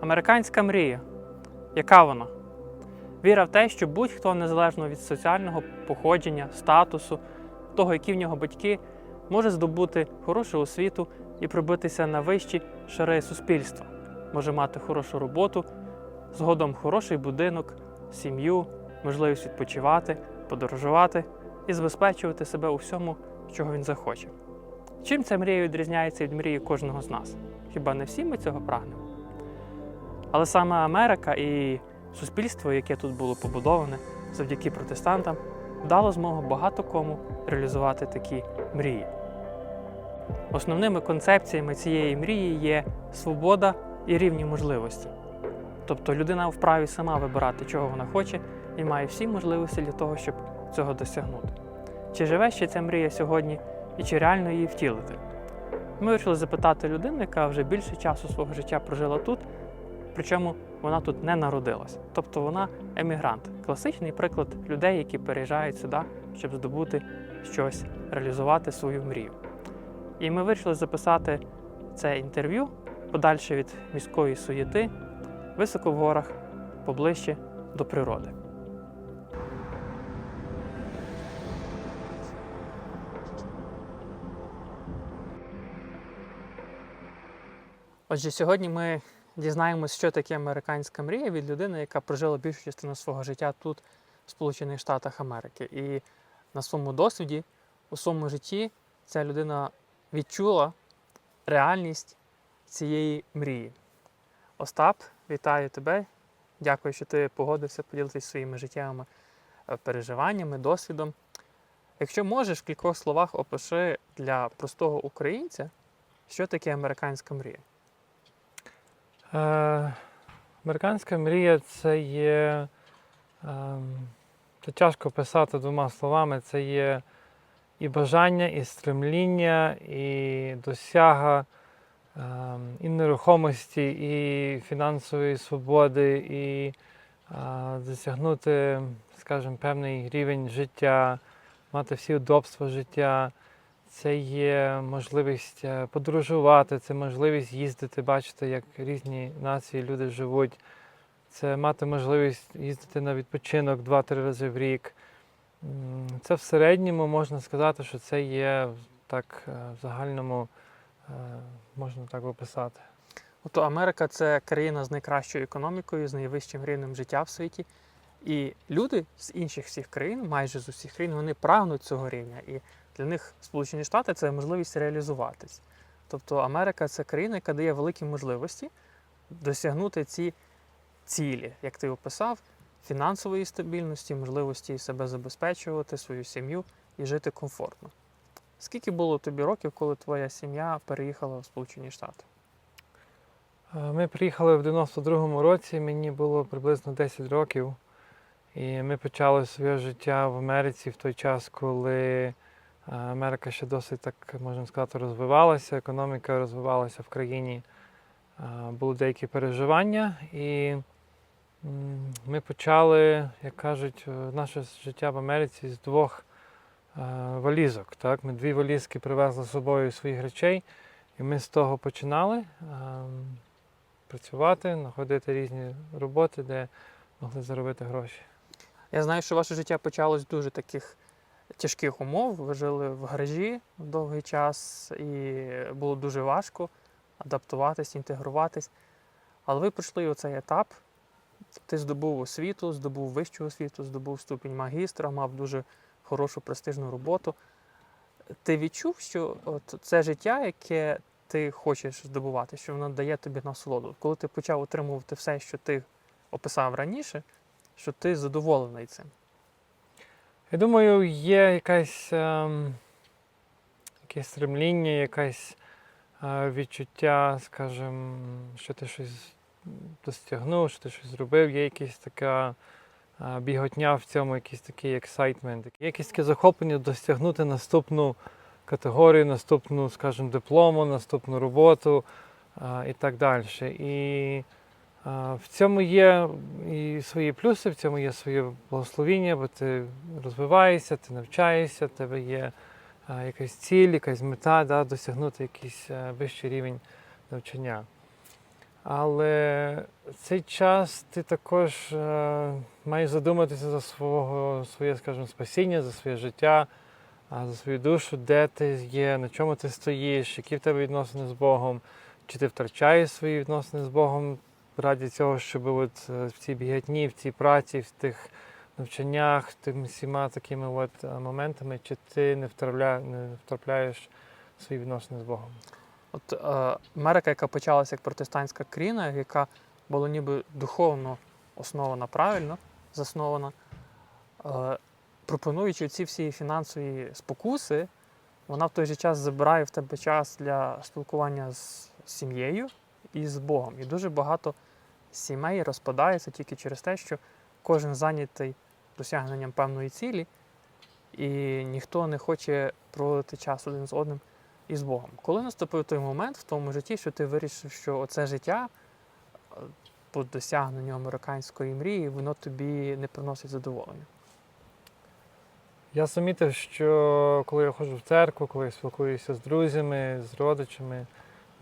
Американська мрія. Яка вона? Віра в те, що будь-хто незалежно від соціального походження, статусу, того, які в нього батьки, може здобути хорошу освіту і пробитися на вищі шари суспільства, може мати хорошу роботу, згодом хороший будинок, сім'ю, можливість відпочивати, подорожувати і забезпечувати себе у всьому, чого він захоче. Чим ця мрія відрізняється від мрії кожного з нас? Хіба не всі ми цього прагнемо? Але саме Америка і суспільство, яке тут було побудоване завдяки протестантам, дало змогу багато кому реалізувати такі мрії. Основними концепціями цієї мрії є свобода і рівні можливості. Тобто людина вправі сама вибирати, чого вона хоче, і має всі можливості для того, щоб цього досягнути. Чи живе ще ця мрія сьогодні і чи реально її втілити? Ми вирішили запитати людину, яка вже більше часу свого життя прожила тут, причому вона тут не народилась. Тобто вона емігрант, класичний приклад людей, які переїжджають сюди, щоб здобути щось, реалізувати свою мрію. І ми вирішили записати це інтерв'ю подальше від міської суєти, високо в горах, поближче до природи. Отже, сьогодні ми дізнаємось, що таке американська мрія від людини, яка прожила більшу частину свого життя тут, в Сполучених Штатах Америки. І на своєму досвіді, у своєму житті, ця людина відчула реальність цієї мрії. Остап, вітаю тебе. Дякую, що ти погодився поділитися своїми життєвими е, переживаннями, досвідом. Якщо можеш, в кількох словах опиши для простого українця, що таке американська мрія. Е, Американська мрія це є. ем, Це тяжко писати двома словами. Це є і бажання, і стремління, і досяга ем, і нерухомості, і фінансової свободи, і е, досягнути, скажімо, певний рівень життя, мати всі удобства життя. Це є можливість е, подорожувати, це можливість їздити, бачити, як різні нації люди живуть. Це мати можливість їздити на відпочинок 2-3 рази в рік. Це в середньому можна сказати, що це є так е, в загальному, е, можна так описати. Тобто Америка це країна з найкращою економікою, з найвищим рівнем життя в світі. І люди з інших всіх країн, майже з усіх країн, вони прагнуть цього рівня. І для них Сполучені Штати це можливість реалізуватись. Тобто Америка це країна, яка дає великі можливості досягнути ці цілі, як ти описав, фінансової стабільності, можливості себе забезпечувати, свою сім'ю і жити комфортно. Скільки було тобі років, коли твоя сім'я переїхала в Сполучені Штати? Е, Ми приїхали в 92-му році, мені було приблизно 10 років. І ми почали своє життя в Америці в той час, коли Америка ще досить так, можна сказати, розвивалася, економіка розвивалася в країні. Е, Були деякі переживання, і ми почали, як кажуть, е, наше життя в Америці з двох е, валізок. Так? Ми дві валізки привезли з собою своїх речей, і ми з того починали. ем, працювати, знаходити різні роботи, де могли заробити гроші. Я знаю, що ваше життя почалось дуже таких тяжких умов. Ви жили в гаражі довгий час, і було дуже важко адаптуватись, інтегруватись. Але ви пройшли оцей етап. Ти здобув освіту, здобув вищу освіту, здобув ступінь магістра, мав дуже хорошу престижну роботу. Ти відчув, що от це життя, яке ти хочеш здобувати, що воно дає тобі насолоду. Коли ти почав отримувати все, що ти описав раніше, що ти задоволений цим. Я думаю, є якась, ем, якесь стремління, якесь е, відчуття, скажімо, що ти щось досягнув, що ти щось зробив, є якась така е, біготня в цьому, якийсь такий ексайтмент, є якесь таке захоплення досягнути наступну категорію, наступну, скажімо, диплому, наступну роботу е, і так далі. І В цьому є і свої плюси, в цьому є своє благословіння, бо ти розвиваєшся, ти навчаєшся, в тебе є якась ціль, якась мета, да, досягнути якийсь вищий рівень навчання. Але цей час ти також е, маєш задуматися за свого, своє, скажімо, спасіння, за своє життя, за свою душу, де ти є, на чому ти стоїш, які в тебе відносини з Богом, чи ти втрачаєш свої відносини з Богом раді цього, щоб от е, в цій бігатні, в цій праці, в тих навчаннях, тими всіма такими от е, моментами, чи ти не, втрапля, не втрапляєш свої відносини з Богом. От е, Америка, яка почалася як протестантська країна, яка була ніби духовно основана правильно, заснована, пропонуючи ці всі фінансові спокуси, вона в той же час забирає в тебе час для спілкування з сім'єю і з Богом. І дуже багато сімей розпадається тільки через те, що кожен зайнятий досягненням певної цілі, і ніхто не хоче проводити час один з одним і з Богом. Коли наступив той момент в тому житті, що ти вирішив, що оце життя е, по досягненню американської мрії, воно тобі не приносить задоволення. Я замітив, що коли я ходжу в церкву, коли я спілкуюся з друзями, з родичами,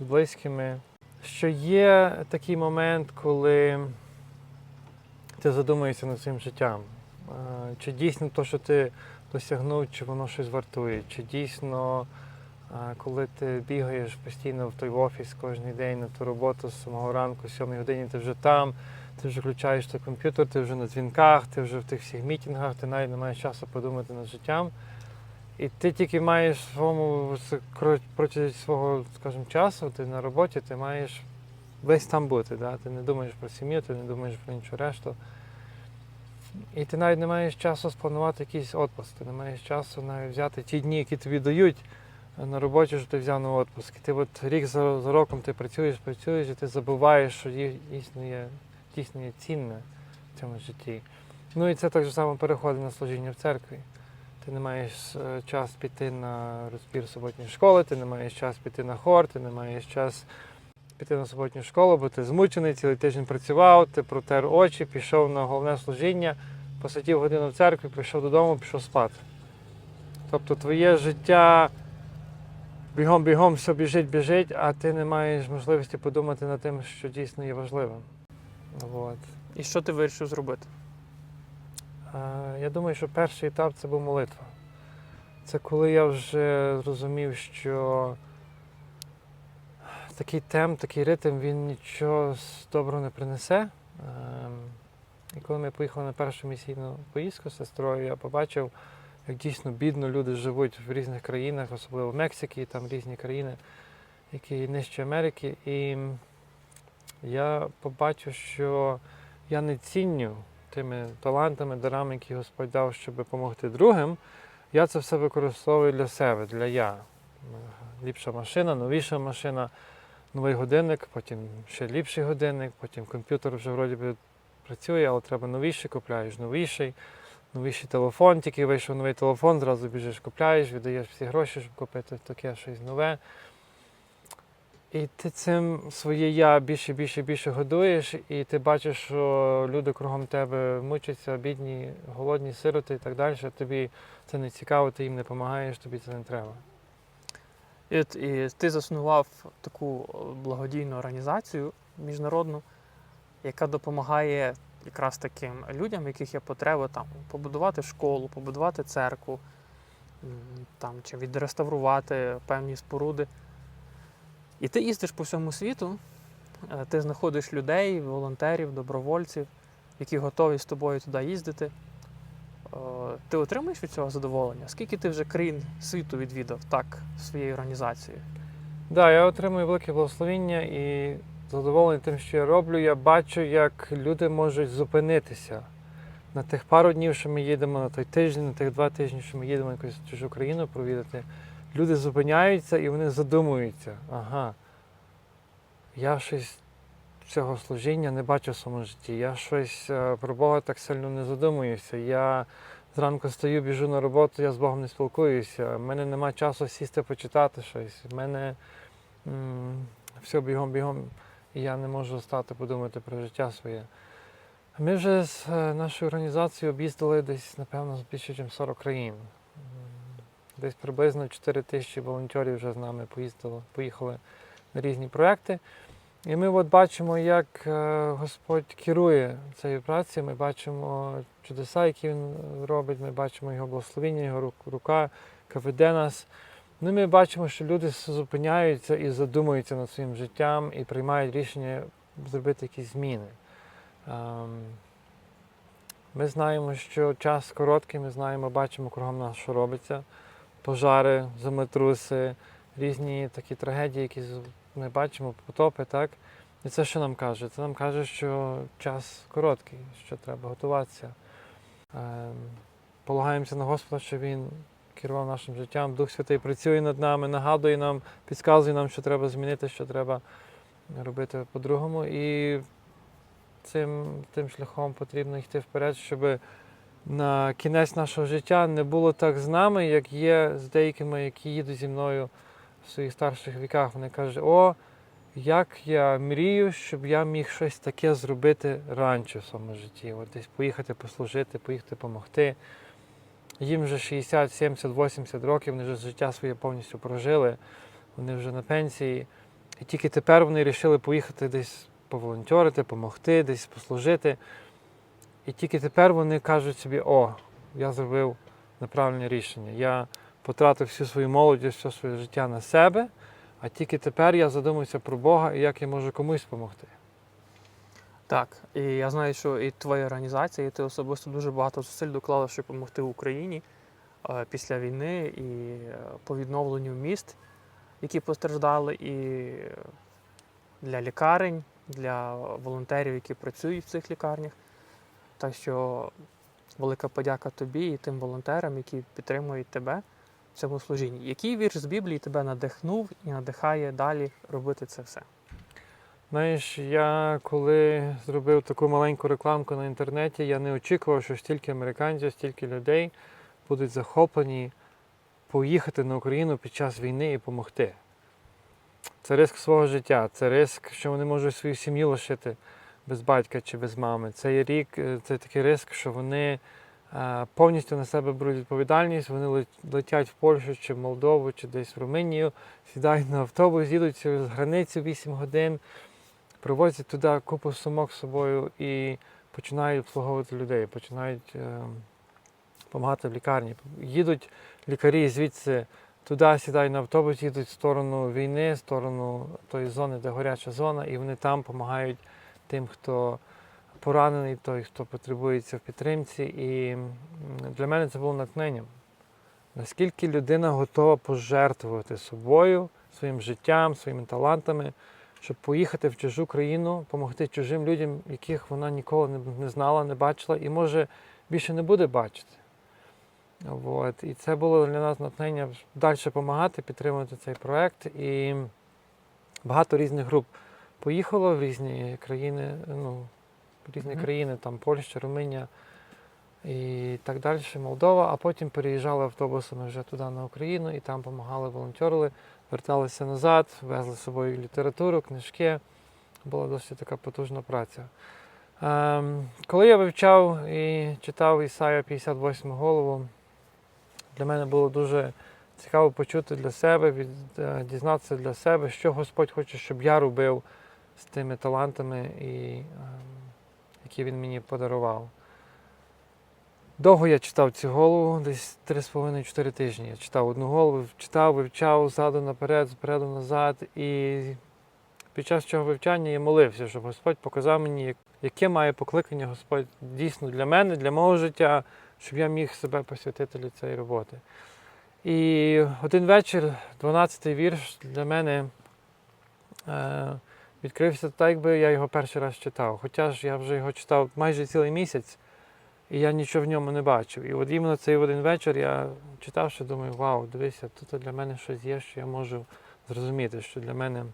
з близькими, що є такий момент, коли ти задумуєшся над своїм життям. Е, Чи дійсно те, що ти досягнув, чи воно щось вартує, чи дійсно, е, коли ти бігаєш постійно в той офіс кожен день на ту роботу з самого ранку, з 7 годині ти вже там, ти вже включаєш той комп'ютер, ти вже на дзвінках, ти вже в тих всіх мітингах, ти навіть не маєш часу подумати над життям. І ти тільки маєш своєму протягом свого, скажімо, часу, ти на роботі, ти маєш весь там бути. Да? Ти не думаєш про сім'ю, ти не думаєш про іншу решту. І ти навіть не маєш часу спланувати якийсь відпуск, ти не маєш часу навіть взяти ті дні, які тобі дають на роботі, що ти взяв на відпуск. І ти от рік за, за роком ти працюєш, працюєш, і ти забуваєш, що дійсно дійсно є цінне в цьому житті. Ну і це так само переходить на служіння в церкві. Ти не маєш е, час піти на розбір суботньої школи, ти не маєш час піти на хор, ти не маєш час піти на суботню школу, бо ти змучений, цілий тиждень працював, ти протер очі, пішов на головне служіння, посидів годину в церкві, прийшов додому, пішов спати. Тобто твоє життя бігом-бігом все біжить, біжить, а ти не маєш можливості подумати над тим, що дійсно є важливим. От. І що ти вирішив зробити? Я думаю, що перший етап це був молитва. Це коли я вже зрозумів, що такий темп, такий ритм, він нічого доброго не принесе. Ем, І коли ми поїхали на першу місійну поїздку з сестрою, я побачив, як дійсно бідно люди живуть в різних країнах, особливо в Мексиці, там різні країни, які нижче Америки. І я побачив, що я не ціню тими талантами, дарами, які Господь дав, щоб допомогти другим, я це все використовую для себе, для я. Ліпша машина, новіша машина, новий годинник, потім ще ліпший годинник, потім комп'ютер вже вроді би працює, але треба новіший, купляєш новіший, новіший телефон, тільки вийшов новий телефон, зразу біжиш, купляєш, віддаєш всі гроші, щоб купити таке щось нове. І ти цим своє я більше, більше, більше годуєш, і ти бачиш, що люди кругом тебе мучаться, бідні, голодні, сироти і так далі. Тобі це не цікаво, ти їм не допомагаєш, тобі це не треба. І, і ти заснував таку е, благодійну організацію міжнародну, яка допомагає якраз таким людям, в яких є потреба там побудувати школу, побудувати церкву, там, чи відреставрувати певні споруди. І ти їздиш по всьому світу, е, ти знаходиш людей, волонтерів, добровольців, які готові з тобою туди їздити. Е, Ти отримуєш від цього задоволення? Скільки ти вже країн світу відвідав так своєю організацією? Так, да, я отримую велике благословіння і задоволений тим, що я роблю. Я бачу, як люди можуть зупинитися на тих пару днів, що ми їдемо, на той тиждень, на тих два тижні, що ми їдемо якусь чужу країну провідати. Люди зупиняються і вони задумуються. Ага, я щось цього служіння не бачу в своєму житті. Я щось е, про Бога так сильно не задумуюся. Я зранку стою, біжу на роботу, я з Богом не спілкуюся. У мене немає часу сісти почитати щось. У мене м, все бігом-бігом, і я не можу стати подумати про життя своє. Ми вже з е, нашою організацією об'їздили десь, напевно, більше, ніж 40 країн. Десь приблизно 4 тисячі волонтерів вже з нами поїздило, поїхали на різні проекти. І ми от бачимо, як е, Господь керує цією працею. Ми бачимо чудеса, які Він робить, ми бачимо його благословіння, його рука, веде нас. Ну, ми бачимо, що люди зупиняються і задумуються над своїм життям і приймають рішення зробити якісь зміни. Ем, Ми знаємо, що час короткий, ми знаємо, бачимо кругом нас, що робиться. Пожари, землетруси, різні такі трагедії, які ми бачимо, потопи, так? І це що нам каже? Це нам каже, що час короткий, що треба готуватися. Ем, Полагаємося на Господа, що Він керував нашим життям. Дух Святий працює над нами, нагадує нам, підказує нам, що треба змінити, що треба робити по-другому. І цим, тим шляхом потрібно йти вперед, щоб на кінець нашого життя не було так з нами, як є з деякими, які їдуть зі мною в своїх старших віках. Вони кажуть, о, як я мрію, щоб я міг щось таке зробити раніше в своєму житті. От десь поїхати послужити, поїхати допомогти. Їм вже 60, 70, 80 років, вони вже життя своє повністю прожили, вони вже на пенсії. І тільки тепер вони вирішили поїхати десь поволонтерити, допомогти, десь послужити. І тільки тепер вони кажуть собі, о, я зробив неправильне рішення. Я потратив всю свою молодість, все своє життя на себе, а тільки тепер я задумався про Бога і як я можу комусь допомогти. Так, і я знаю, що і твоя організація, і ти особисто дуже багато зусиль доклала, щоб допомогти Україні е, після війни і е, по відновленню міст, які постраждали, і для лікарень, для волонтерів, які працюють в цих лікарнях. Так що велика подяка тобі і тим волонтерам, які підтримують тебе в цьому служінні. Який вірш з Біблії тебе надихнув і надихає далі робити це все? Знаєш, я коли зробив таку маленьку рекламку на інтернеті, я не очікував, що стільки американців, стільки людей будуть захоплені поїхати на Україну під час війни і допомогти. Це риск свого життя, це риск, що вони можуть свою сім'ю лишити без батька чи без мами. Це рік, е, це такий риск, що вони е, повністю на себе беруть відповідальність, вони лет- летять в Польщу чи в Молдову, чи десь в Румунію, сідають на автобус, їдуть через границю 8 годин, привозять туди купу сумок з собою і починають обслуговувати людей, починають допомагати в лікарні. Їдуть лікарі звідси туди, сідають на автобус, їдуть в сторону війни, в сторону тої зони, де гаряча зона, і вони там допомагають тим, хто поранений, той, хто потребується в підтримці. І для мене це було натхненням. Наскільки людина готова пожертвувати собою, своїм життям, своїми талантами, щоб поїхати в чужу країну, допомогти чужим людям, яких вона ніколи не, знала, не бачила і може більше не буде бачити. От. І це було для нас натхнення далі допомагати, підтримувати цей проект. І багато різних груп поїхало в різні країни, ну, в різні Мгм. країни, там Польща, Румунія і так далі, Молдова, а потім переїжджали автобусами вже туди на Україну і там допомагали, волонтерили, верталися назад, везли з собою літературу, книжки. Була досить така потужна праця. Ем, коли я вивчав і читав Ісая 58 голову, для мене було дуже цікаво почути для себе, від, е, дізнатися для себе, що Господь хоче, щоб я робив з тими талантами, і, ем, які Він мені подарував. Довго я читав цю голову, десь 3,5-4 тижні. Я читав одну голову, читав, вивчав ззаду наперед, спереду назад. І під час цього вивчання я молився, щоб Господь показав мені, яке має покликання Господь дійсно для мене, для мого життя, щоб я міг себе посвятити для цієї роботи. І один вечір, 12-й вірш, для мене е, відкрився так, якби я його перший раз читав. Хоча ж я вже його читав майже цілий місяць, і я нічого в ньому не бачив. І от іменно цей один вечір я читав, що думаю, вау, дивися, тут для мене щось є, що я можу зрозуміти, що для мене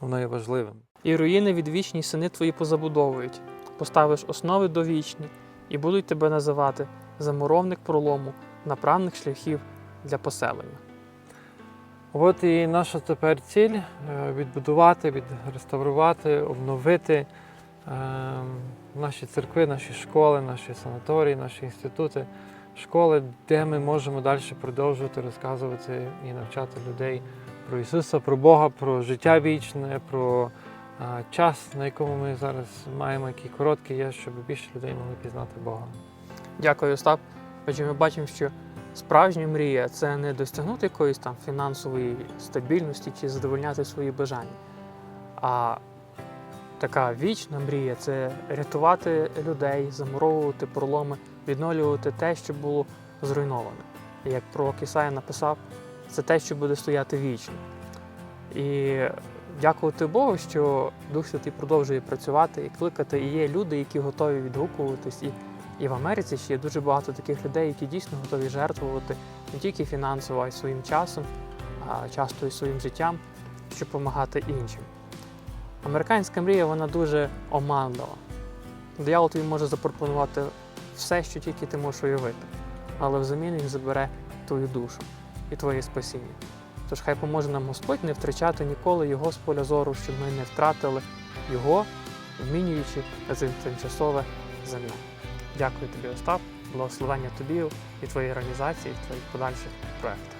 воно є важливим. І руїни відвічні сини твої позабудовують, поставиш основи довічні, і будуть тебе називати замуровник пролому направних шляхів для поселення. От і наша тепер ціль е, відбудувати, відреставрувати, обновити е, наші церкви, наші школи, наші санаторії, наші інститути, школи, де ми можемо далі продовжувати розказувати і навчати людей про Ісуса, про Бога, про життя вічне, про час, на якому ми зараз маємо, який короткий, є, щоб більше людей могли пізнати Бога. Дякую, Остап. Отже, ми бачимо, що справжня мрія це не досягнути якоїсь там фінансової стабільності чи задовольняти свої бажання. А така вічна мрія це рятувати людей, замуровувати проломи, відновлювати те, що було зруйноване. Як пророк Ісая написав, це те, що буде стояти вічно. І дякувати Богу, що Дух Святий продовжує працювати і кликати. І є люди, які готові відгукуватись. І в Америці ще є дуже багато таких людей, які дійсно готові жертвувати не тільки фінансово, а й своїм часом, а часто і своїм життям, щоб допомагати іншим. Американська мрія вона дуже оманлива. Диявол тобі може запропонувати все, що тільки ти можеш уявити, але взамін він забере твою душу і твоє спасіння. Тож хай поможе нам Господь не втрачати ніколи його з поля зору, щоб ми не втратили його, вмінюючи за тимчасове земне. Дякую тобі, Остап, благословення тобі і твоїй організації, і твоїх подальших проєктах.